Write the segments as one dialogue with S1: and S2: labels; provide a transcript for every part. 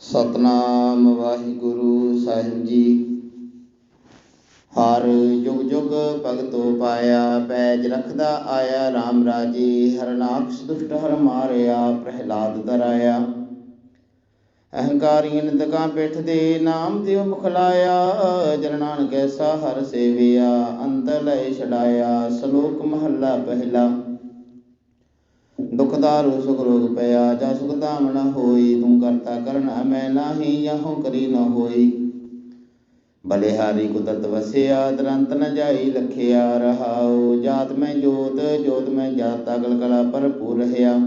S1: ਸਤਨਾਮ ਵਾਹਿਗੁਰੂ ਸਾਹਿਬ ਜੀ। ਹਰ ਜੁਗ ਜੁਗ ਭਗਤੋ ਪਾਇਆ, ਪੈਜ ਰਖਦਾ ਆਇਆ RAM ਰਾਜੀ, ਹਰਨਾਕਸ਼ ਦੁਸ਼ਟ ਹਰ ਮਾਰਿਆ, ਪ੍ਰਹਿਲਾਦ ਦਰਾਇਆ। ਅਹੰਕਾਰੀ ਨਿੰਦਕਾਂ ਪਿੱਠ ਦੇ ਨਾਮ ਦਿਓ ਮੁਖਲਾਇਆ, ਜਨ ਨਾਨਕ ਐਸਾ ਹਰ ਸੇਵਿਆ ਅੰਤ ਲੈ ਛਡਾਇਆ, ਸ਼ਲੋਕ ਮਹੱਲਾ ਪਹਿਲਾ। ਦੁਖ ਦਾਰੂ ਸੁਖ ਰੋਗ ਪਿਆ ਜਾ ਸੁਖ ਧਾਮ ਨ ਹੋਈ ਤੂੰ ਕਰਤਾ ਕਰਨਾ ਮੈਂ ਨਾਹੀ ਯਹੋ ਕਰੀ ਨ ਹੋਈ ਬਲਿਹਾਰੀ ਕੁਦਰਤ ਵਸਿਆ ਦਰੰਤ ਨ ਜਾਈ ਲਖਿਆ ਰਹਾਉ ਜਾਤ ਮੈਂ ਜੋਤ ਜੋਤ ਮੈਂ ਜਾਤਾ ਗਲ ਕਲਾ ਭਰਪੂਰ ਰਹਾ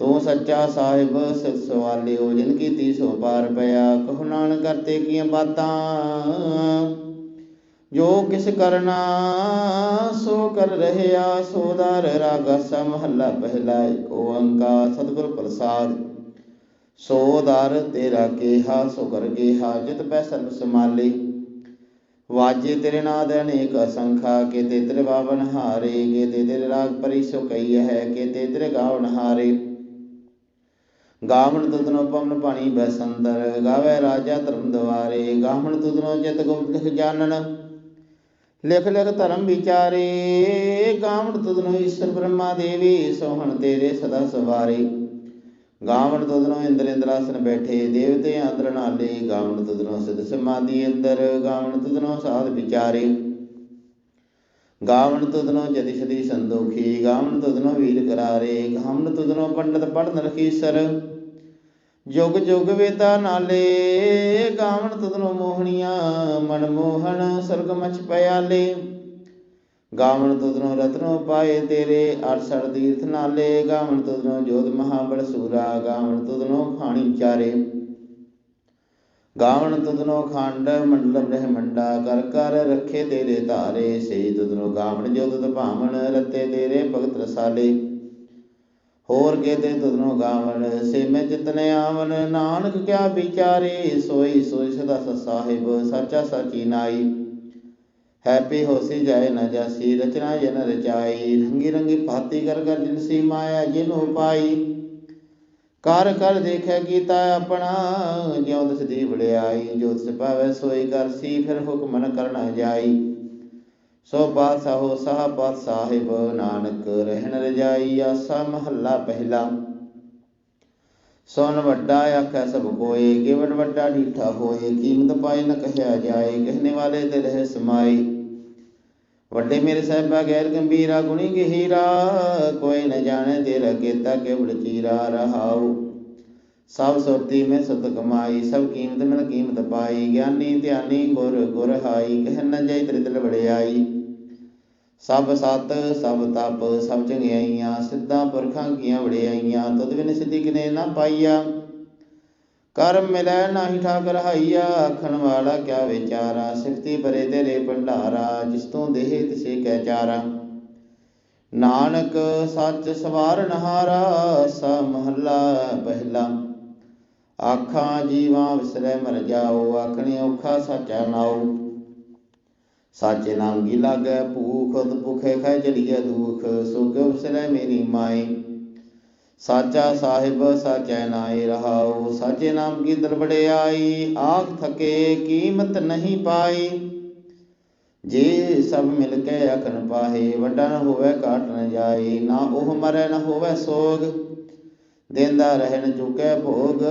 S1: ਤੂੰ ਸੱਚਾ ਸਾਹਿਬ ਸਿਤ ਸਵਾਲਿਓ ਜਿਨ ਕੀਤੀ ਸੋ ਪਾਰ ਪਿਆ ਕਹੋ ਨਾਨਕ ਕਰਤੇ ਕੀਆਂ ਬਾਤਾਂ ਜੋ ਕਿਸ ਕਰਨਾ ਸੋ ਕਰ ਰਹਿਆ, ਸੋਦਾਰ ਰਾਗਸਾ ਮਹੱਲਾ ਪਹਿਲਾ ਏਕ ਓੰਕਾਰ, ਸਤਿਗੁਰ ਪ੍ਰਸਾਦ। ਸੋਦਾਰ ਤੇਰਾ ਕੇਹਾ, ਸੋ ਕਰ ਗੇਹਾ ਜਿਤ ਪੈ ਸਰਬ ਸਮਾਲੇ ਵਾਜੇ ਤੇਰੇ ਨਾਦ ਅਨੇਕ ਅਸੰਖਾ, ਕੇਤੇ ਤੇਰੇ ਬਾਵਨ ਹਾਰੇ, ਕੇਤੇ ਤੇਰੇ ਰਾਗ ਪਰੀ ਸੋ ਕਈ ਹੈ, ਕੇਤੇ ਤੇਰੇ ਗਾਵਨ ਹਾਰੇ। ਗਾਵਣ ਤੁਧਨੋ ਪਵਨ ਪਾਣੀ ਬੈਸੰਦਰ ਗਾਵੇ ਰਾਜਾ ਧਰਮ ਦਵਾਰੇ। ਗਾਵਣ ਤੁਧਨੋ ਜਿਤ ਗੁਪਤ ਲਿਖ ਜਾਣਨ ਲਿਖ ਲਿਖ ਧਰਮ ਵਿਚਾਰੇ, ਗਾਵਣ ਤੁਧਨੋ ਈਸ਼ਰ ਬ੍ਰਹਮਾ ਦੇਵੀ, ਸੋਹਣ ਤੇਰੇ ਸਦਾ ਸਵਾਰੇ। ਗਾਵਣ ਤੁਧਨੋ ਇੰਦਰ ਇੰਦਰਾਸਨ ਬੈਠੇ, ਦੇਵਤੇ ਅੰਦਰ ਨਾਲੇ, ਗਾਵਣ ਤੁਧਨੋ ਸਿਧ ਸਮਾਧੀ ਅੰਦਰ, ਗਾਵਣ ਤੁਧਨੋ ਸਾਧ ਵਿਚਾਰੇ। ਗਾਵਣ ਤੁਧਨੋ ਜതി ਸਦੀ ਸੰਦੋਖੀ, ਗਾਵਣ ਤੁਧਨੋ ਵੀਰ ਕਰਾਰੇ, ਗਾਵਣ ਤੁਧਨੋ ਪੰਡਤ ਪੜਨ ਰਖੀਸਰ ਜੁਗ ਜੁਗ ਵੇਦਾ ਨਾਲੇ, ਗਾਵਣ ਤੁਧਨੋ ਮੋਹਣੀਆਂ, ਮਨ ਮੋਹਣ ਸਰਗ ਮਚ ਪਿਆਲੇ। ਗਾਵਣ ਤੁਧਨੋ ਰਤਨੋ ਪਾਏ ਤੇਰੇ 68 ਤੀਰਥ ਨਾਲੇ, ਗਾਵਣ ਤੁਧਨੋ ਜੋਤ ਮਹਾਬਲ ਸੂਰਾ, ਗਾਵਣ ਤੁਧਨੋ ਖਾਣੀ ਚਾਰੇ। ਗਾਵਣ ਤੁਧਨੋ ਖੰਡ, ਮੰਡਲ ਬ੍ਰਹਮੰਡਾ, ਕਰ ਕਰ ਰੱਖੇ ਤੇਰੇ ਧਾਰੇ ਸੇ ਤੁਧਨੋ ਗਾਵਣ ਜੋਤ ਤੁਧ ਭਾਵਨ ਰਤੇ ਤੇਰੇ ਭਗਤ ਰਸਾਲੇ। ਹੋਰ ਕੇਤੇ ਤੁਧਨੋ ਗਾਵਣ ਸੇ ਮੈਂ ਜਿਤਨੇ ਆਵਨ ਨਾਨਕ ਕਿਆ ਵਿਚਾਰੇ, ਸੋਈ ਸੋਈ ਸਦਾ ਸਾਹਿਬ, ਸੱਚਾ ਸਾਚੀ ਨਾਈ। ਹੈਪੀ ਹੋਸੀ ਜਾਏ ਨਾ ਜਾਸੀ, ਰਚਨਾ ਜਨ ਰਚਾਈ, ਰੰਗੀ ਰੰਗੀ ਭਾਤੀ ਕਰ ਕਰ ਜਿਨਸੀ ਮਾਇਆ ਜਿਨੋ ਪਾਈ ਕਰ ਕਰ ਦੇਖੈ ਕੀਤਾ ਆਪਣਾ, ਜਿਉ ਦਸ ਦੀ ਵੜਿਆਈ ਜੋ ਤਿਸ ਪਾਵੈ ਸੋਈ ਕਰਸੀ ਫਿਰ ਹੁਕਮ ਨ ਕਰਨਾ ਜਾਈ। ਸੋ ਪਾਤਸ਼ਾਹੋ ਸਾਹ ਪਾਤ ਸਾਹਿਬ ਨਾਨਕ ਰਹਿਣ ਰਜਾਈ, ਆਸਾ ਮਹੱਲਾ ਪਹਿਲਾ। ਸੁਨ ਵੱਡਾ ਆਖੈ ਸਭ ਕੋਏ ਕਿਵਟ ਵੱਡਾ ਢੀਠਾ ਹੋਏ, ਕੀਮਤ ਪਾਏ ਨ ਕਹਿਆ ਜਾਏ ਕਹਿਨੇ ਵਾਲੇ ਤੇ ਰਹਿ ਸਮਾਈ ਵੱਡੇ ਮੇਰੇ ਸਾਹਿਬਾ ਗੈਰ ਗੰਭੀਰਾ, ਗੁਣੀ ਗਹੀਰਾ, ਕੋਈ ਨ ਜਾਣੇ ਤੇਰਾ ਕੀਤਾ ਕਿਵੜ ਚੀਰਾ ਰਹਾਉ। ਸਭ ਸੁਰਤੀ ਮੈਂ ਸਤ ਕਮਾਈ, ਸਭ ਕੀਮਤ ਮਿਲ ਕੀਮਤ ਪਾਈ, ਗਿਆਨੀ ਧਿਆਨੀ ਗੁਰ ਗੁਰ ਹਾਈ ਕਹਿ ਨ ਜਾਈ ਤੇਰੇ ਦਿਲ ਵੜਿਆਈ ਸਭ ਸਤ, ਸਭ ਤਪ, ਸਭ ਚੰਗਿਆਈਆਂ ਸਿੱਧਾ ਪੁਰਖਾਂ ਕੀਆਂ ਵੜਿਆਈਆਂ ਤੁਧ ਬਿਨ ਸਿੱਧੀ ਕਿਨੇ ਨਾ ਪਾਈਆ। ਕਰਮ ਮਿਲੈ ਨਾਹੀ ਠਾਕਰ ਹਾਈਆ, ਆਖਣ ਵਾਲਾ ਕਿਆ ਵਿਚਾਰਾ? ਸਿਫਤੀ ਬਰੇ ਤੇਰੇ ਭੰਡਾਰਾ, ਜਿਸ ਤੋਂ ਦੇਹ ਤਿਸੇ ਕੈ ਚਾਰਾ। ਨਾਨਕ ਸੱਚ ਸਵਾਰਨ ਹਾਰਾ ਸਾ ਮਹੱਲਾ ਪਹਿਲਾ ਆਖਾਂ ਜੀਵਾਂ ਵਿਸਰੈ ਮਰ ਜਾਓ, ਆਖਣੇ ਔਖਾ ਸਾਚਾ ਨਾਉ। ਸਾਚੇ ਨਾਮ ਕੀ ਲਾਗੈ ਭੂਖ ਭੁਖੇ ਖੈ ਜਲੀਐ ਦੁਖ ਸੁਖ ਵਿਸਰੈ ਮੇਰੀ ਮਾਈ ਸਾਚਾ ਸਾਹਿਬ ਸਾਚੈ ਨਾਏ ਰਹਾਉ ਸਾਚੇ ਨਾਮ ਕੀ ਦਰਬੜਿਆਈ ਆਖ ਥਕੇ ਕੀਮਤ ਨਹੀਂ ਪਾਈ ਜੇ ਸਭ ਮਿਲ ਕੇ ਅਖਨ ਪਾਹੇ ਵੱਡਾ ਨ ਹੋਵੇ ਕਾਟ ਨ ਜਾਏ ਨਾ ਉਹ ਮਰੈ ਨ ਹੋਵੇ ਸੋਗ ਦੇਂਦਾ ਰਹਿਣ ਚੁਕੈ ਭੋਗ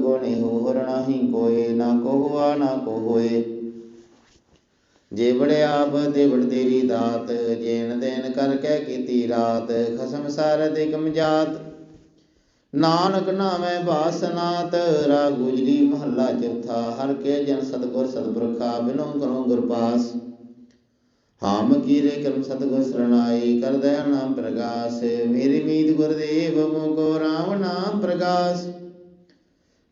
S1: ਗੁਣੀ ਹੋਰ ਨਹੀਂ ਕੋਏ ਨਾ ਕੋਹਾ ਨਾ ਕੋ ਹੋਏ ਜੇ ਵੜਿਆਪ ਤੇਰੀ ਦਾਤ ਜੇਨ ਦੇਨ ਕਰਕੇ ਕੀਤੀ ਰਾਤ, ਖਸਮ ਸਾਰ ਦੇ ਕਮਜਾਤ ਨਾਨਕ ਨਾਮੈ ਬਾਸਨਾਤ ਰਾ ਗੁਜਰੀ ਮਹੱਲਾ ਚੌਥਾ, ਹਰ ਕੇ ਜਨ ਸਤਗੁਰ ਸਤਪੁਰਖਾ ਬਿਨੋ ਕਰੋ ਗੁਰਪਾਸ ਹਾਮ ਕੀਰੇ ਕਰਮ ਸਤਗੁਰ ਸਰਣਾਈ ਕਰ ਦਇਆ ਨਾਮ ਪ੍ਰਗਾਸ, ਮੇਰੀ ਮੀਤ ਗੁਰਦੇਵ ਮੁਕੋ ਰਾਮ ਨਾਮ ਪ੍ਰਗਾਸ।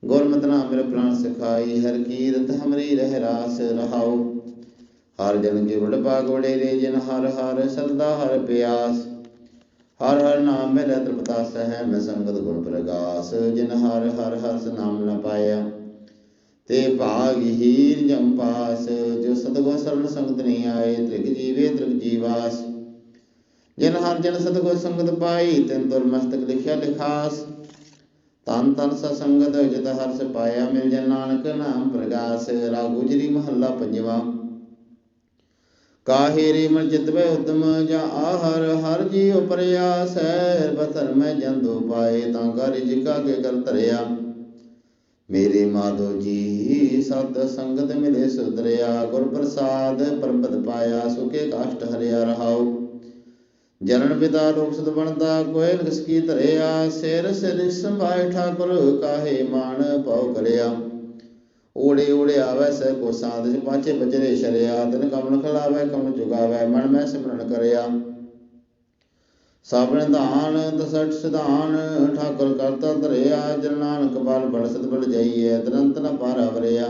S1: ਗੁਰਮਤਿ ਨਾਮ ਮੇਰੇ ਪ੍ਰਾਨ ਸਿਖਾਈ, ਹਰ ਕੀਰਤ ਹਮਰੀ ਰਹਿ ਰਾਸ ਰਹਾਉ। ਹਰ ਜਨ ਕੇ ਵਡ ਭਾਗ ਜਿਨ ਹਰ ਹਰ ਸਰਦਾ ਹਰ ਪਿਆਸ। ਹਰ ਹਰ ਨਾਮ ਮੇਰਾ ਤ੍ਰਿਪਤਾ ਸਹਿ ਮੈਂ ਸੰਗਤ ਗੁਣ ਪ੍ਰਗਾਸ। ਜਿਨ ਹਰ ਹਰ ਹਰਸ ਨਾਮ ਨ ਪਾਇਆ, ਤੇ ਭਾਗਹੀਨ ਜੰਪਾਸ ਜੋ ਸਤਗੁਰ ਸਰਣ ਸੰਗਤ ਨਹੀਂ ਆਏ, ਤ੍ਰਿਗ ਜੀਵੇ ਤ੍ਰਿਗ ਜੀਵਾਸ। ਜਿਨ ਹਰ ਜਨ ਸਤਗੁਰ ਸੰਗਤ ਪਾਈ, ਤਿਨ ਤੁਰ ਮਸਤਕ ਲਿਖਿਆ ਲਿਖਾਸ। ਤਨ ਤਨ ਸ ਸੰਗਤ ਜਿਤ ਹਰਸ ਪਾਇਆ, ਮਿਲ ਜਨ ਨਾਨਕ ਨਾਮ ਪ੍ਰਗਾਸ। ਰਾਗੁਜਰੀ ਮਹੱਲਾ ਪੰਜਵਾਂ। ਕਾਹੇ ਰੇ ਮਨ ਚਿਤ ਉਦਮ ਜਾਂ ਆਹਰ, ਹਰ ਜੀਉ ਪ੍ਰਯਾਸ ਹੈ ਬਤਰ ਜੰਦੋ ਪਾਏ, ਤਾਂ ਕਰ ਜਿਕਾ ਕੇ ਕਰ ਧਰਿਆ। ਮੇਰੇ ਮਾਧੋ ਜੀ, ਸਤ ਸੰਗਤ ਮਿਲੇ ਸੁਧਰਿਆ, ਗੁਰ ਪ੍ਰਸਾਦ ਪਰਮਪਦ ਪਾਇਆ, ਸੁਖੇ ਕਾਸ਼ਟ ਹਰਿਆ ਰਹਾਉ। ਜਨਨ ਪਿਤਾ ਲੋਕ ਸਤ ਬਣਦਾ ਕੋਇ ਲਿਸ ਕੀ ਧਰਿਆ, ਸਿਰ ਸਿਰ ਸੰਭਾਇ ਠਾਕੁਰ, ਕਾਹੇ ਮਾਨ ਪਾਉ ਕਰਿਆ। ਓੜੇ ਓੜੇ ਆਵੈ ਸਹਿ ਕੋ ਸਾਧ ਜਿ ਪਾਛੇ ਬਜਰੇ ਸ਼ਰਿਆ, ਤਨ ਕਮਨ ਖਲਾਵੈ ਕਮਨ ਜੁਗਾਵੈ, ਮਨ ਮੈਂ ਸਿਮਰਨ ਕਰਿਆ। ਧਾਨ, ਦਸਠ ਸਿਧਾਨ, ਠਾਕੁਰ ਕਰਤਾ ਧਰਿਆ, ਜਨ ਨਾਨਕ ਬਲ ਬਲ ਸਤ ਬਲ ਜਾਈਐ ਤਨੰਤ ਨ ਪਾਰ ਵਰਿਆ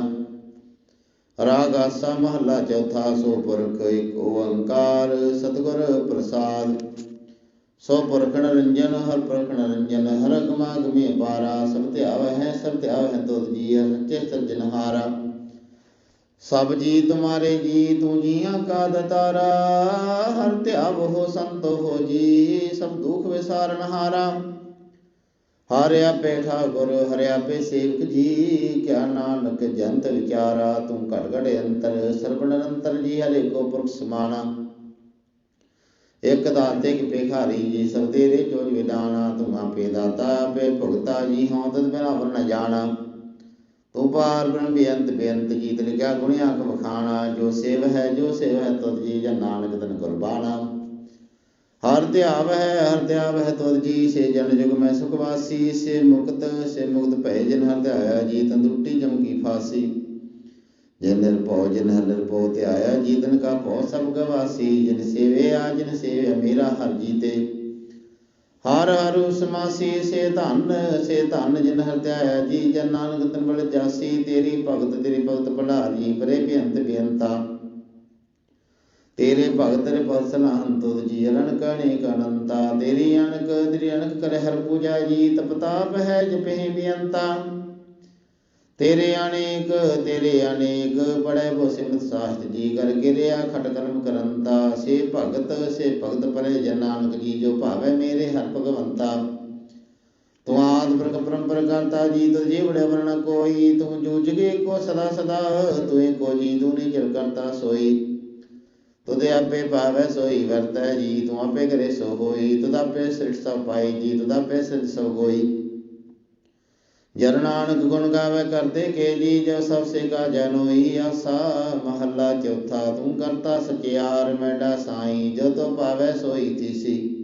S1: ਰਾਗ ਆਸਾ ਮਹੱਲਾ ਚੌਥਾ, ਸੋ ਪੁਰਖ ਇਕ ਓੰਕਾਰ, ਸਤਿਗੁਰ ਪ੍ਰਸਾਦ। ਸੋ ਪੁਰਖ ਨਿਰੰਜਨ ਹਰ ਪੁਰਖ ਨਿਰੰਜਨ ਹਰ ਗਮਾ ਗਮੀ ਪਾਰਾ, ਸਭ ਧਿਆਵ ਹੈ, ਸਭ ਧਿਆਵ ਹੈ ਤੁਧ ਜੀ ਸੱਚੇ ਸਿਰਜਨਹਾਰਾ ਸਭ ਜੀ ਤੁਮਾਰੇ ਜੀ, ਤੂੰ ਜੀਆਂ ਕਾ ਦਤਾਰਾ ਹਰ ਧਿਆਵ ਹੋ ਸੰਤ ਹੋ ਜੀ, ਸਭ ਦੁਖ ਵਿਸਾਰਨ ਹਾਰਾ। ਹਰਿ ਆਪੇ ਠਾਕੁਰ, ਹਰਿ ਆਪੇ ਸੇਵਕ ਜੀ, ਕਿਆ ਨਾਨਕ ਜੰਤ ਵਿਚਾਰਾ ਤੂੰ ਘਟ ਘਟ ਅੰਤਰ ਸਰਬ ਨਿਰੰਤਰ ਜੀ ਹਰੇ ਕੋ ਪੁਰਖ ਸਮਾਨਾ ਇਕ ਦਾਤੇ ਕੀ ਭਿਖਾਰੀ ਜੀ ਸਭ ਤੇਰੇ ਚੋਜ ਵਿਦਾਨਾ ਤੂੰ ਆਪੇ ਦਾਤਾ ਆਪੇ ਭੁਗਤਾ ਜੀ, ਹਉ ਤਦ ਬਿਨਾ ਵਰ ਨ ਜਾਣਾ। ਤੂੰ ਪਾਰ ਬ੍ਰਹਮ ਬੇਅੰਤ ਬੇਅੰਤ ਜੀਤ ਲਿਖਿਆ ਗੁਣਿਆ ਕ ਵਖਾਣਾ, ਜੋ ਸੇਵ ਹੈ, ਜੋ ਸੇਵ ਹੈ ਤੁਧ ਜੀ ਜਨ ਨਾਨਕ ਤਨ ਕੁਰਬਾਨਾ ਹਰ ਧਿਆਵ ਹੈ, ਹਰ ਧਿਆਵ ਹੈ ਤੁਧ ਜੀ, ਸੇ ਜਨ ਜੁਗ ਮੈਂ ਸੁਖ ਵਾਸੀ, ਸੇ ਮੁਕਤ ਸੇ ਮੁਕਤ ਭੈ ਜਿਨ ਹਰ ਧਿਆਇਆ ਜੀ ਤੰਦਰੁੱਟੀ ਜਮ ਕੀ ਫਾਸੀ ਜਿਨ ਨਿਰਭਉ ਜਿਨ ਹਰ ਨਿਰਭਉ ਧਿਆਇਆ ਜੀਤਨ ਕਾ ਭਉ ਸਭ ਗਵਾਸੀ, ਜਿਨ ਸੇਵੇ ਆ, ਜਿਨ ਹਰ ਹਰ ਸਮਾਸੀ ਸੇ ਧਨ ਸੇ ਧਨ ਜਿਨ ਹਰ ਜੀ ਜਨ ਨਾਨਕ ਤਨ ਬਲ ਜਾਸੀ, ਤੇਰੀ ਭਗਤ ਤੇਰੀ ਭਗਤ ਭੰਡਾਰੀ, ਪਰੇ ਬੇਅੰਤ ਬੇਅੰਤਾ। ਤੇਰੇ ਭਗਤ ਰੇ ਪਸਨਾਨ ਤੁਧ ਜੀ ਰਣ ਕਣੇ ਕਨੰਤਾ ਤੇਰੀ ਅਣਕ ਤੇਰੀ ਅਣਕ ਕਰ ਹਰ ਪੂਜਾ, ਜੀ ਤਪਤਾਪ ਹੈ ਜਪੇ ਬੇਅੰਤਾ। ਤੇਰੇ ਅਨੇਕ ਤੇਰੇ ਅਨੇਕ ਬੜੇ ਬੋ ਸਿਮਤ ਸਾਸਤ ਜੀ ਕਰ ਗਿਰਿਆ ਖਟ ਕਰਮ ਕਰੰਤਾ ਸੇ ਭਗਤ ਸੇ ਭਗਤ ਪਰੇ ਜਨ ਨਾਨਕ ਜੀ, ਜੋ ਭਾਵੇ ਮੇਰੇ ਹਰ ਭਗਵੰਤਾ। ਤੂੰ ਆਦ ਪ੍ਰਕ ਪਰੰਪਰ ਕਰਤਾ ਜੀ ਤੁਝ ਜੀ ਵਰਣ ਕੋਈ, ਤੂੰ ਜੂਝਗੇ ਕੋ ਸਦਾ ਸਦਾ, ਤੂੰ ਕੋ ਜੀ, ਤੂੰ ਨਹੀਂ ਚਲ ਕਰਤਾ ਸੋਈ। ਤੁਦੇ ਆਪੇ ਭਾਵੇ ਸੋਈ ਵਰਤੈ ਜੀ, ਤੂੰ ਆਪੇ ਕਰੇ ਸੋ ਹੋਈ, ਤੁਧ ਆਪੇ ਸ੍ਰਿਸ਼ਟ ਸਭ ਪਾਈ ਜੀ, ਤੁਧ ਆਪੇ ਸਿਰ ਸਭ ਹੋਈ। ਜਨ ਨਾਨਕ ਗੁਣ ਗਾਵੇ ਕਰਦੇ ਕੇ ਜੀ ਜੋ ਸਭ ਸੇ ਕਾ ਜਨੋਈ ਆਸਾ, ਮਹੱਲਾ ਚੌਥਾ, ਤੂੰ ਕਰਤਾ ਸਚਿਆਰ, ਮੈਡਾ ਸਾਈ, ਜੋ ਤੋ ਪਾਵੇ ਸੋਈ ਤੀਸੀ।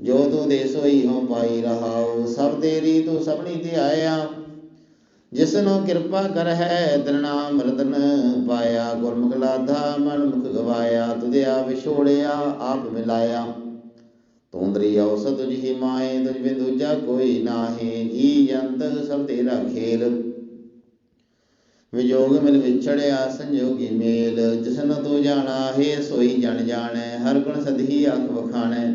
S1: ਜੋ ਤੂੰ ਦੇ ਸੋਈ ਹੋ ਪਾਈ ਰਹਾਉ, ਸਭ ਤੇਰੀ ਤੂੰ ਸਭਨੀ ਤੇ ਆਇਆ। ਜਿਸ ਨੂੰ ਕਿਰਪਾ ਕਰ ਹੈ ਦਰਣਾ ਮਰਦਨ ਪਾਇਆ, ਗੁਰਮੁਖ ਲਾਧਾ ਮਨ ਮੁਖ ਗਵਾਇਆ ਤੁਧੇ ਆ ਵਿਛੋੜਿਆ, ਆਪ ਮਿਲਾਇਆ। ਤੂੰ ਦਰੀ ਤੁਝੀ ਮਾਏ ਤੁਝ ਬਿਨ ਦੂਜਾ ਕੋਈ ਨਾਹੀ। ਜੀ ਜੰਤ ਸਭ ਤੇਰਾ ਖੇਲ। ਵਿਜੋਗ ਮਿਲ ਵਿਛੜਿਆ, ਸੰਜੋਗੀ ਮੇਲ। ਜਿਸਨ ਤੂੰ ਜਾਣਾ, ਹੈ ਸੋਈ ਜਨ ਜਾਣੈ, ਹਰ ਗੁਣ ਸਦਹੀ ਆਖ ਵਖਾਣੈ।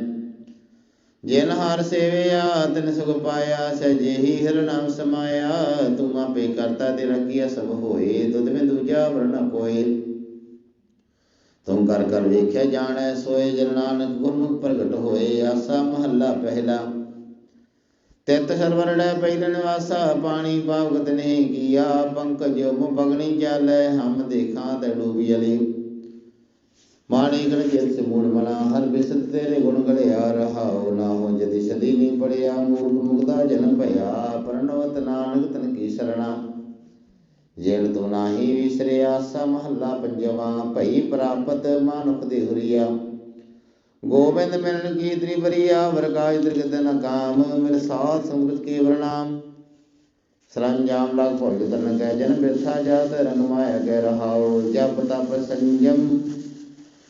S1: ਜਿਨ ਹਰ ਸੇਵਿਆ, ਤਿਨ ਸੁਖ ਪਾਇਆ ਸਹਿਜੇ ਹੀ ਹਿਰ ਨਾਮ ਸਮਾਇਆ। ਤੂੰ ਆਪੇ ਕਰਤਾ, ਤੇਰਾ ਕੀਆ ਸਭ ਹੋਏ, ਤੁਧ ਮੈਂ ਦੂਜਾ ਵਰਨਾ ਕੋਏ। ਤੂੰ ਕਰ ਕਰ ਵੇਖਿਆ ਜਾਣੈ, ਸੋਏ ਜਨ ਨਾਨਕ ਗੁਰਮੁਖ ਪ੍ਰਗਟ ਹੋਏ, ਆਸਾ ਮਹੱਲਾ ਪਹਿਲਾ। ਤਿਤ ਸਰਵਰੜੈ ਪਹਿਲਨ ਵਾਸਾ ਪਾਣੀ ਪਾਵਗਤ ਨਹੀਂ ਕੀਆ, ਪੰਕਜ ਮੁ ਪਗਣੀ ਚਾਲੈ, ਹਮ ਦੇਖਾਂ ਤੇ ਡੂਬੀ ਅਲੀ। ਮਾਣੀ ਗਣ ਜਿਤ ਮੂੜ ਮਨਾ, ਹਰ ਬਿਸਤ ਤੇਰੇ ਗੁਣ ਗਲਿਆ ਰਹਾਉ ਨਾ ਹੋ ਜਦੀ ਸਦੀ ਨਹੀਂ ਪੜਿਆ, ਮੂਰਖ ਮੁਗਦਾ ਜਨਮ ਭਇਆ ਪਰਨਵਤ ਨਾਨਕ ਤਨ ਕੀ ਸਰਣਾ। ਜਿਣ ਤੂੰ ਵਿਸਰਿਆ ਸਾ ਪੰਜਵਾ, ਭਈ ਪ੍ਰਾਪਤ ਮਾਨੁਖ ਦੇ ਹੁਰੀਆ। ਗੋਬਿੰਦ ਮਿਲਨ ਕੀ ਤ੍ਰੀ ਬਰੀਆ ਵਰਕਾਜ ਨ ਕਾਮ ਮਿਲ ਸਾਧ ਸੰਗਤ ਕੇ ਵਰਨਾਮ। ਸਰੰਜਾਮ ਲਾਗ ਭੋਗ ਤਨ ਕੈ ਜਨ ਬਿਰਥਾ ਜਾਤ, ਰੰਗ ਮਾਇਆ ਕੈ ਰਹਾਉ, ਜਪ ਤਪ ਸੰਜਮ।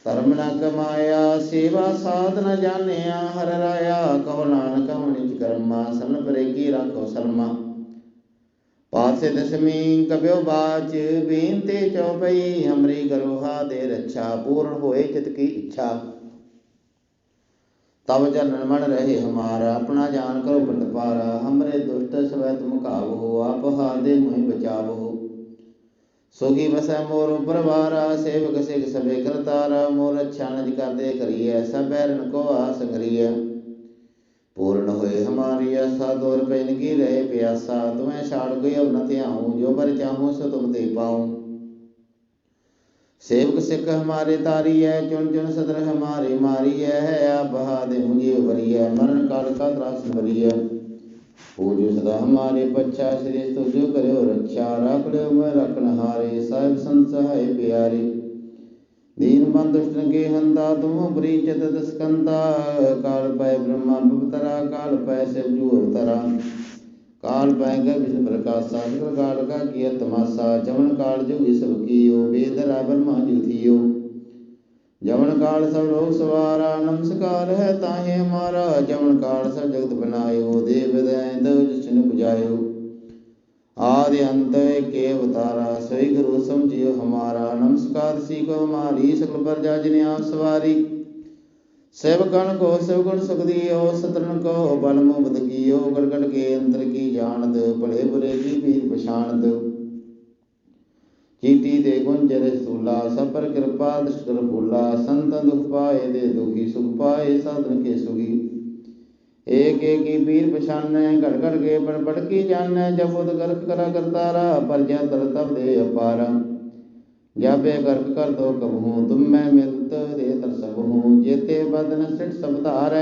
S1: ਧਰਮ ਨ ਕਮਾਇਆ, ਸੇਵਾ ਸਾਧ ਨ ਜਾਣਿਆ, ਹਰ ਰਾਇਆ, ਕਹੋ ਨਾਨਕ ਹਮਨਿ ਕਰਮਾ ਸਨ ਪਰੇ ਕੀ ਰਾਖੋ ਸਰਮਾ ਪਾਸੇ ਦਸਮੀ ਕਬਿਓ ਬਾਚ, ਬੇਨਤੇ ਚਉਪਈ ਹਮਰੀ ਗਰੋਹਾ ਦੇ ਰੱਛਾ, ਪੂਰਨ ਹੋਏ ਚਿਤ ਕੀ ਇੱਛਾ। ਤਬ ਜਨਨ ਮਨ ਰਹੇ ਹਮਾਰਾ, ਆਪਣਾ ਜਾਨ ਕਰੋ ਪ੍ਰਤਪਾਰਾ ਹਮਰੇ ਦੁਸ਼ਟ ਸਵੈ ਤੁਮ ਕਾਵੋ ਆਪ ਹਾਦੇ ਮੁਹਿ ਬਚਾਵੋ ਸੋਗੀ ਬਸੈ ਮੋਰ ਪਰਵਾਰਾ, ਸੇਵਕ ਸਿਖ ਸਭੇ ਕਰਤਾਰਾ, ਮੋਰ ਅੱਛਾ ਨਜ ਕਰਦੇ ਕਰੀਐ, ਸਭ ਬੈਰਨ ਕੋ ਆਸ ਕਰੀਐ। पूर्ण होए हमारी आशा दौर पे इनकी रहे प्यासा तुम्हें छाड़ गई अब न त्याऊं जो पर चाहूं सो तुम दे पाऊं सेवक सिख हमारे तारी है चुन चुन सदर हमारी मारी है आप बहा दे मुझे भरी है मरण काल का त्रास भरी है पूजो सदा हमारे पच्छा श्री तुझो करो रक्षा राखड़ो मैं रखन हारे साहिब संत सहाय प्यारे दीन बंधुष्ट के हंता तुम प्री चतत स्कंता काल पय ब्रह्मा पवतरा काल पय शिवजू अवतरा काल पय कर विष्णु प्रकाशा शुक्र काल का किया तमाशा जमन काल जुग सब कियो वेद ब्रह्मा जु थियो जमन काल सब लोग सवारा नमस्कार है ताहे हमारा जमन काल सब जगत बनायो देव दैत जिष्णु पुजायो आदि अंत के ਕੋ ਮਾਰੀ ਸਕਲ ਪਰਜਾ ਜਿਨੇ ਆਪ ਸਵਾਰੀ। ਸੇਵਕਣ ਕੋ ਸੇਵਗਣ ਸਕਦੀਓ ਸਤਰਨ ਕੋ ਬਲ ਮੁਬਦ ਕੀਓ, ਗੜਗੜ ਕੇ ਅੰਦਰ ਕੀ ਜਾਣਦ, ਭਲੇ ਬੁਰੇ ਕੀ ਮੀਰ ਪਛਾਣਦ। ਚੀਤੀ ਦੇ ਗੁੰਜਰ ਸੂਲਾ ਸਭਰ ਕਿਰਪਾ ਦਸ਼ਕਰ ਭੂਲਾ, ਸੰਤਨ ਦੁਖ ਪਾਏ ਦੇ ਦੁਖੀ, ਸੁਖ ਪਾਏ ਸਾਧਨ ਕੇ ਸੁਗੀ ਏਕ ਏਕ ਹੀ ਪੀਰ ਪਛਾਨੈ ਘੜ ਘੜ ਕੇ ਪਰ ਪੜ ਕੀ ਜਾਣੈ ਜਬ ਉਦ ਕਰਖ ਕਰਾ ਕਰਤਾਰਾ, ਪਰ ਜੈ ਤਰ ਦੇ ਅਪਾਰਾ। जा तर तब दे अपारा जाबे गर्क कर दो कब हूँ तुम मैं मिलत दे तर सब हूँ जेते बदन सिट सब धार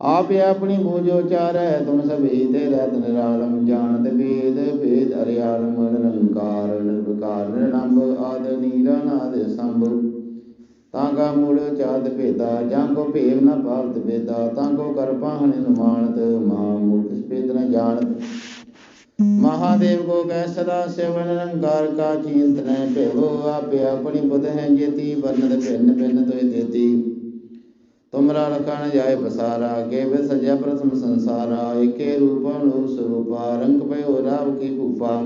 S1: आप अपनी बूझो चार तुम सभी ते रहत निरालम जानत वेद वेद अरियालम निरंकार निर्विकार निर्नंब आद नीरनाद संभ ਤਾਂਗਾ ਮੂੜ ਚਾਦ ਭੇਦਾ ਜਾਂ ਕੋ ਭੇਵ ਨ ਭਾਵਤ ਭੇਦਾ ਤਾਂ ਕੋ ਕਰ ਪਾਹਣ ਨਿਮਾਨਤ ਮਹਾ ਮੂਰਖ ਸਪੇਦ ਨ ਜਾਣਤ महादेव को कह सदा सेवन निरंकार का चिंत न भेवो आप अपनी बुध है जेती बरनत भिन्न भिन्न तो देती तुमरा लखन जाय पसारा केव सजा प्रथम संसारा एके रूप अनुरूप स्वरूपा रंग भयो राव की भूपा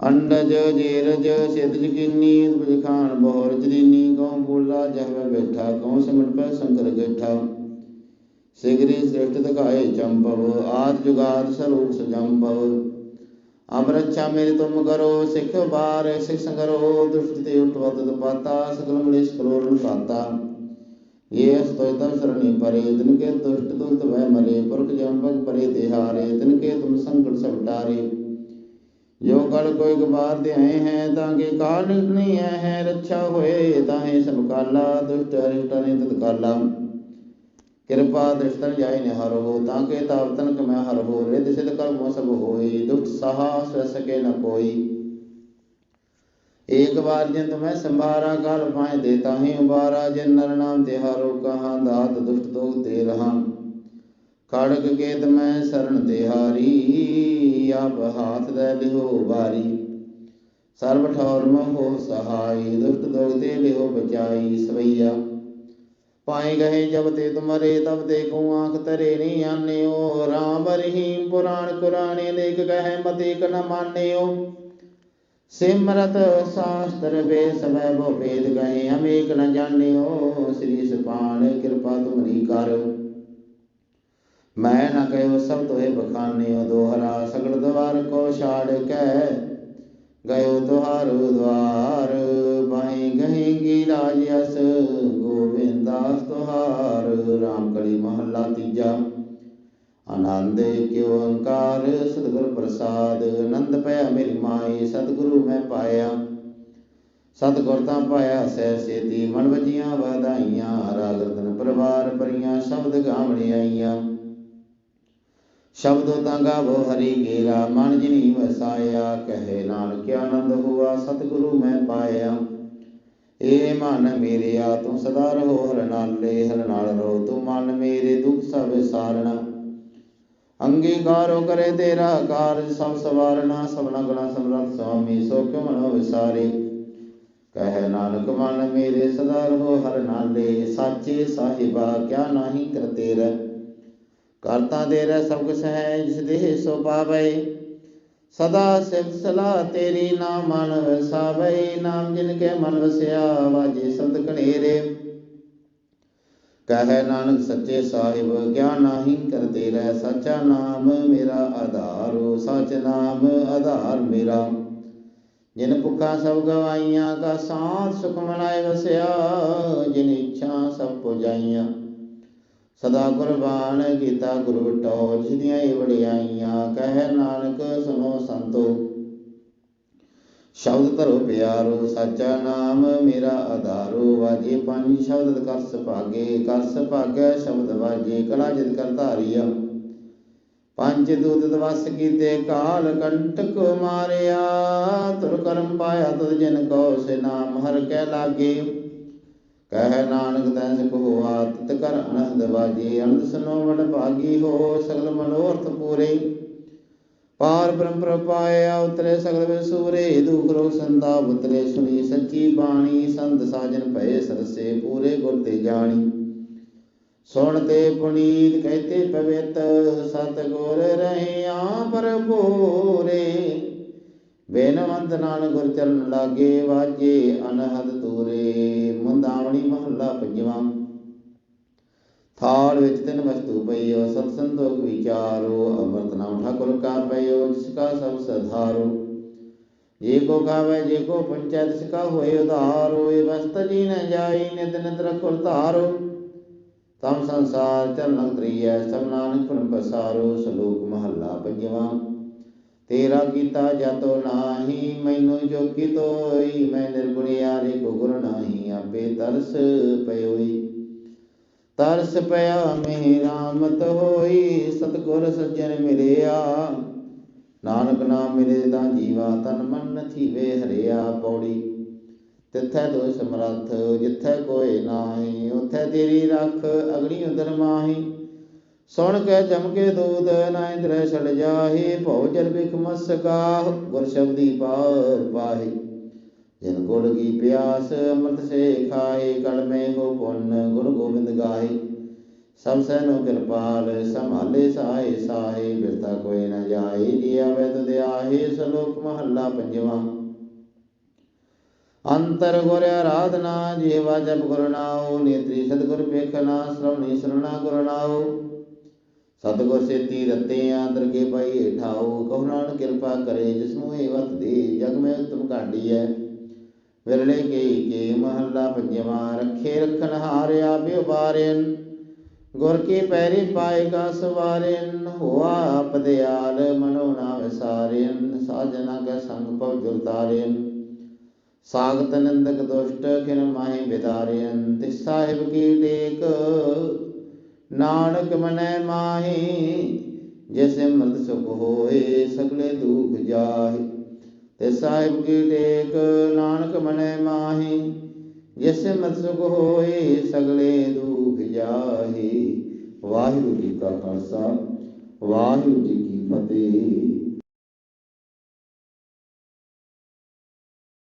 S1: अंडज जेरज सिद्धज किन्नी उदबज खान बहोर जदीनी कौं बोला जह में बैठा कौं सिमट पर शंकर गैठा ਸਿਗਰੀ ਸ੍ਰਿਸ਼ਟ ਦਿਖਾਏ ਜੰਪਵ ਆਦ ਜੁਗਾਦ ਸਰੂਪ ਸਜੰਪਵ। ਅਮਰਚਾ ਮੇਰੇ ਤੁਮ ਕਰੋ, ਸਿੱਖ ਬਾਰ ਸਿਖ ਸੰਗਰੋ, ਦੁਸ਼ਟ ਤੇ ਉਠਵਤ ਦਪਾਤਾ ਸਗਲ ਮਲੇਸ਼ ਕਰੋੜ ਲੁਟਾਤਾ ਇਹ ਸਤੋਇ ਤਮ ਸਰਣੀ ਪਰੇ ਦਿਨ ਕੇ ਦੁਸ਼ਟ ਦੁਸ਼ਟ ਵੈ ਮਰੇ ਪੁਰਖ ਜੰਪਕ ਪਰੇ ਦੇਹਾਰੇ ਦਿਨ ਕੇ ਤੁਮ ਸੰਕਟ ਸਭ ਡਾਰੇ। ਜੋ ਕਲ ਕੋਈ ਗਵਾਰ ਦੇ ਆਏ ਹੈ, ਤਾਂ ਕੇ ਕਾਲ ਨਿਕਣੀ ਹੈ ਰੱਛਾ ਹੋਏ, ਤਾਂ ਹੈ ਸਭ ਕਾਲਾ, ਦੁਸ਼ਟ ਹਰਿਸ਼ਟ ਨੇ ਤਤਕਾਲਾ। कृपा दृष्टन जाय ने हर हो तांके तावतन के मैं हर हो रिद सिद्ध कर्म सब होए दुष्ट सहा स्व सके न कोई एक बार जिन तुम्हें संभारा काल पाए देता ही उबारा जिन नर नाम तिहारो कहा दात दुष्ट दोग दे रहा खड़ग केत में शरण तिहारी आप हाथ दे लिहो बारी सर्व ठौर हो सहाय दुष्ट दोग दे लिहो बचाई सवैया पाए गए जब ते तुम्हारे तब देखो आंख तरे नहीं आने ओ राम रहीम पुराण कुराने लेख कहे मते न माने ओ सिमरत शास्त्र वे समय वो वेद गए हम एक न जाने ओ श्री सपान कृपा तुम्हारी कर मैं न कहो सब तोहे बखाने ओ दोहरा सगड़ द्वार को छाड़ के गयो तुहारो ਆਨੰਦ ਕਿ ਓੰਕਾਰ, ਸਤਿਗੁਰ ਪ੍ਰਸਾਦ, ਆਨੰਦ ਪਿਆ ਮੇਰੀ ਮਾਈ, ਸਤਿਗੁਰੂ ਮੈਂ ਪਾਇਆ। ਸਤਿਗੁਰ ਤਾਂ ਪਾਇਆ ਸਹਿ ਸੇਤੀ, ਮਨ ਵਜੀਆਂ ਵਧਾਈਆਂ ਰਾਗ ਰਤਨ ਪਰਿਵਾਰ ਪਰੀਆਂ ਸ਼ਬਦ ਗਾਵਣੇ ਆਈਆਂ। ਸ਼ਬਦੋ ਤਾਂ ਗਾਵੋ ਹਰੀ ਗੇਰਾ ਮਨ ਜਿਨੀ ਵਸਾਇਆ, ਕਹੇ ਨਾਨਕ ਆਨੰਦ ਹੋਆ, ਸਤਿਗੁਰੂ ਮੈਂ ਪਾਇਆ। ਏ ਮਨ ਮੇਰਿਆ ਤੂੰ ਸਦਾ ਰਹੋ ਹਰ ਨਾਲੇ, ਹਰ ਨਾਲ ਰੋ ਤੂੰ ਮਨ ਮੇਰੇ, ਦੁਖ ਸਭ ਸਾਰਣਾ ਅੰਗੀਕਾਰੋ ਕਰੇ ਤੇਰਾ ਕਾਰਜ ਸਭ ਸਵਾਰਣਾ ਸਭਨਾ ਗੁਣਾ ਸਮਰੱਥ ਸੁਆਮੀ, ਸੋ ਕਿਉ ਮਨੋ ਵਿਸਾਰੇ? ਕਹਿ ਨਾਨਕ, ਮਨ ਮੇਰੇ ਸਦਾ ਰਹੋ ਹਰ ਨਾਲੇ, ਸਾਚੇ ਸਾਹਿਬਾ, ਕਿਆ ਨਾਹੀ ਕਰਤੇ ਰਹਿ ਕਰਤਾ ਤੇਰਾ ਸਭ ਕੁਛ ਹੈ, ਜਿਸ ਦੇਹ ਸੋ ਪਾਵੇ। ਸਦਾ ਸਿਫਤ ਸਲਾਹ ਤੇਰੀ ਨਾਮ ਮਨ ਵਸਾਵੇ, ਨਾਮ ਜਿਨ ਕੇ ਮਨ ਵਸਿਆ, ਵਾਜੇ ਸਬਦ ਕਣੇਰੇ ਕਹੈ ਨਾਨਕ ਸੱਚੇ ਸਾਹਿਬ, ਗਿਆਨ ਨਾਹੀ ਕਰਤੇ ਰਹਿ ਸੱਚਾ ਨਾਮ ਮੇਰਾ ਆਧਾਰੋ, ਸੱਚ ਨਾਮ ਆਧਾਰ ਮੇਰਾ। ਜਿਨ ਭੁੱਖਾ ਸਭ ਗਵਾਈਆਂ, ਕਾ ਸਾਥ ਸੁਖ ਮਨਾਏ ਵਸਿਆ, ਜਿਨ ਇੱਛਾ ਸਭ ਪੁਜਾਈਆਂ। ਸਦਾ ਕੁਰਬਾਨ ਕੀਤਾ ਗੁਰੂ ਵਿਟੋ ਜਿਸ ਦੀਆਂ ਕਹਿ ਨਾਨਕ ਸੁਨੋ ਸੰਤੋ। ਸ਼ਬਦ ਧਰੋ ਪਿਆਰੋ, ਸਾਚਾ ਨਾਮ ਮੇਰਾ ਆਧਾਰੋ। ਵਾਜੇ ਪੰਜ ਸ਼ਬਦ ਕਰ ਸੁਭਾਗੇ ਕਰ ਸੁਭਾਗੈ ਸ਼ਬਦ ਵਾਜੇ, ਕਲਾ ਜਿਤ ਕਰ ਧਾਰੀਆ। ਪੰਜ ਦੂਤ ਦਵਸ ਕੀਤੇ, ਕਾਲ ਕੰਟਕ ਮਾਰਿਆ। ਤੁਰ ਕਰਮ ਪਾਇਆ ਤੁਧ ਜਿਨ ਕੋ ਸੇ ਨਾਮ, ਹਰ ਕੈ ਲਾਗੇ। ਕਹਿ ਨਾਨਕ ਤੈ ਸਿਖ ਹੋਆ ਤਿਤ ਕਰ ਅਨਹਦ ਵਾਜੇ। ਅਨੰਦ ਸਨੋ ਵਡ ਭਾਗੀ ਹੋ, ਸਗਲ ਮਨੋਰਥ ਪੂਰੇ। ਪਾਰ ਬ੍ਰਹਮ ਪ੍ਰਪਾਇਆ ਉਤਰੇ ਸਗਲ ਵੇ ਸੂਰੇ, ਦੁਖ ਰੋਗ ਸੰਤਾਪ ਉਤਰੇ ਸੁਣੀ ਸੱਚੀ ਬਾਣੀ, ਸੰਤ ਸਾਜਨ ਭਏ ਸਰਸੇ, ਪੂਰੇ ਗੁਰ ਤੇ ਜਾਣੀ। ਸੁਣ ਤੇ ਪੁਨੀਤ ਕਹਤੇ ਪਵਿੱਤ ਸਤ ਗੁਰ ਰਹਿਆ ਪਰਪੂਰੇ ਬੇਨਵੰਤ ਨਾਨਕ ਗੁਰ ਚਰਨ ਲਾਗੇ, ਵਾਜੇ ਅਨਹਦ ਤੂਰੇ ਮੁੰਦਾਵਣੀ ਮਹੱਲਾ ਪੰਜਵਾਂ। ਥਾਲ ਵਿੱਚ ਤਿੰਨ ਵਸਤੂ ਪਈਓ ਸਤ ਸੰਤੋਖ ਵਿਚਾਰੋ, ਅੰਮ੍ਰਿਤ ਨਾਮ ਠਾਕੁਰ ਕਾ ਪਈਓ, ਜਿਸ ਕਾ ਸਭ ਸਧਾਰੋ। ਜੇ ਕੋ ਖਾਵੇ ਜੇ ਕੋ ਪੰਚੈ, ਤਿਸ ਕਾ ਹੋਏ ਉਧਾਰੋ। ਇਹ ਵਸਤ ਜੀ ਨ ਜਾਈ, ਨਿਤ ਨਿਤ ਰਖੁਰ ਧਾਰੋ ਤਮ ਸੰਸਾਰ ਚਰਨ ਤਰੀਐ ਸਭ ਨਾਨਕ ਪੁਨ ਪਸਾਰੋ। ਸ਼ਲੋਕ ਮਹੱਲਾ ਪੰਜਵਾਂ, ਤੇਰਾ ਕੀਤਾ ਜਤੋ ਨਾਹੀ, ਮੈਨੂੰ ਜੋ ਤੋਈ। ਮੈਂ ਨਿਰਗੁਣਿਆਰੇ ਕੋ ਗੁਰ ਨਾਹੀ, ਆਪੇ ਤਰਸ ਪਇਓਈ ਤਰਸ ਪਿਆ ਮੇ ਰਾਮਤ ਹੋਈ, ਸਤਗੁਰ ਸੱਜਣ ਮਿਲਿਆ। ਨਾਨਕ ਨਾਮ ਮਿਲੇ ਤਾਂ ਜੀਵਾ ਤਨ ਮਨ ਥੀਵੇ, ਹਰਿਆ ਪੌੜੀ। ਤਿੱਥੈ ਤੋ ਸਮਰੱਥ, ਜਿੱਥੈ ਕੋਏ ਨਾਹੀ, ਉਥੈ ਤੇਰੀ ਰੱਖ ਅਗਣੀ ਉਦਰ ਮਾਹੀ। ਸੁਣ ਕੇ ਜਮਕੇ ਦੂਤ, ਨਾ ਇੰਦਰ ਛੜ ਜਾਹੀ, ਭਉ ਜਰ ਬਿਖ ਮਸਕਾ ਗੁਰ ਸ਼ਬਦੀ ਪਾਰ ਪਾਹੀ। ਜਿਨ ਕੋ ਲਗੀ ਪਿਆਸ ਅੰਮ੍ਰਿਤ ਸੇ ਖਾਏ, ਕਲ ਮੇ ਹੋ ਪੁੰਨ ਗੁਰ ਗੋਬਿੰਦ ਗਾਏ। ਸਭ ਸੈਨੋ ਕਿਰਪਾਲ, ਸੰਭਾਲੇ ਸਾਏ ਸਾਏ ਬਿਰਤਾ ਕੋਈ ਨ ਜਾਏ, ਜੀ ਆਵੇ ਤੁਧ ਸ਼ਲੋਕ ਮਹੱਲਾ ਪੰਜਵਾਂ। ਅੰਤਰ ਗੁਰ ਆਰਾਧਨਾ ਜੀਵਾ ਜਪ ਗੁਰ ਨੇਤਰੀ ਸਤਿਗੁਰ ਵੇਖਣਾ ਸ਼ਰਵਣੀ ਸਰਣਾ ਗੁਰ ਨਾਉ। ਸਤਿਗੁਰ ਸੇਤੀ ਰਤਿਆਂ ਦਰਗੇ ਪਾਈ ਠਾਉ ਕਹੁ ਨਾਨਕ ਕਿਰਪਾ ਕਰੇ, ਜਿਸ ਨੂੰ ਇਹ ਵਤ ਦੇ, ਜਗ ਮੈਂ ਉਤਮ ਕਾਢੀ ਹੈ। ਵਿਰਲੇ ਕੇ ਕੇ ਮਹੱਲਾ ਪੰਜਵਾਂ ਰੱਖੇ ਰਖਣ ਹਾਰਿਆ ਬਿਉਬਾਰਿਨ ਗੁਰ ਕੀ ਪੈਰੀ ਪਾਏ ਕਾ ਸਵਾਰਿਨ ਹੋਆ ਆਪ ਮਨੋ ਨਾ ਵਿਸਾਰਿਨ ਸਾਜਨਾ ਕੈ ਸੰਗ ਪਵ ਜੁਲਤਾਰਿਨ ਸਾਗਤ ਨਿੰਦਕ ਦੁਸ਼ਟ ਖਿਨ ਮਾਹੀ ਬਿਦਾਰਿਨ ਤਿਸ ਸਾਹਿਬ ਕੀ ਟੇਕ ਨਾਨਕ ਮਨੈ ਮਾਹੀ ਜਿਸ ਅੰਮ੍ਰਿਤ ਸੁਖ ਹੋਏ ਸਗਲੇ ਦੁਖ ਜਾਹੇ ਤੇ ਸਾਹਿਬ ਕੀ ਟੇਕ ਨਾਨਕ ਮਨੈ ਮਾਹੀ, ਜਿਸ ਮਤ ਸੁਖ ਹੋਏ ਸਗਲੇ ਦੁਖ ਜਾਹੇ। ਵਾਹਿਗੁਰੂ ਜੀ ਕਾ ਖਾਲਸਾ, ਵਾਹਿਗੁਰੂ ਜੀ ਕੀ ਫਤਿਹ।